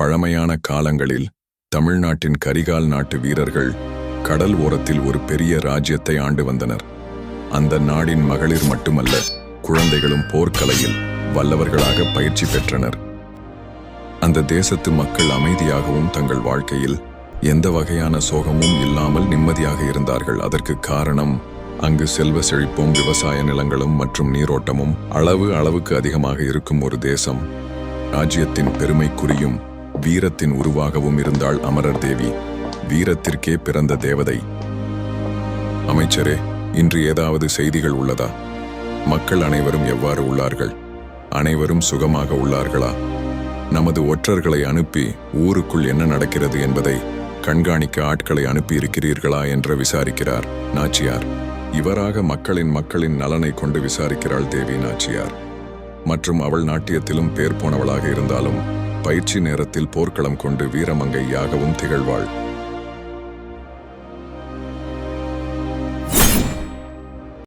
பழமையான காலங்களில் தமிழ்நாட்டின் கரிகால் நாட்டு வீரர்கள் கடல் ஓரத்தில் ஒரு பெரிய ராஜ்யத்தை ஆண்டு வந்தனர். அந்த நாடின் மகளிர் மட்டுமல்ல குழந்தைகளும் போர்க்கலையில் வல்லவர்களாக பயிற்சி பெற்றனர். அந்த தேசத்து மக்கள் அமைதியாகவும் தங்கள் வாழ்க்கையில் எந்த வகையான சோகமும் இல்லாமல் நிம்மதியாக இருந்தார்கள். அதற்கு காரணம் அங்கு செல்வ செழிப்பும் விவசாய நிலங்களும் மற்றும் நீரோட்டமும் அளவு அளவுக்கு அதிகமாக இருக்கும் ஒரு தேசம். ராஜ்யத்தின் பெருமைக்குரியும் வீரத்தின் உருவாகவும் இருந்தாள் அமரர் தேவி. வீரத்திற்கே பிறந்த தேவதை. அமைச்சரே இன்று ஏதாவது செய்திகள் உள்ளதா? மக்கள் அனைவரும் எவ்வாறு உள்ளார்கள்? அனைவரும் சுகமாக உள்ளார்களா? நமது ஒற்றர்களை அனுப்பி ஊருக்குள் என்ன நடக்கிறது என்பதை கண்காணிக்க ஆட்களை அனுப்பி இருக்கிறீர்களா என்று விசாரிக்கிறார் நாச்சியார். இவராக மக்களின் மக்களின் நலனை கொண்டு விசாரிக்கிறாள் தேவி நாச்சியார். மற்றும் அவள் நாட்டியத்திலும் பேர் போனவளாக இருந்தாலும் பயிற்சி நேரத்தில் போர்க்களம் கொண்டு வீரமங்கையாகவும் திகழ்வாள்.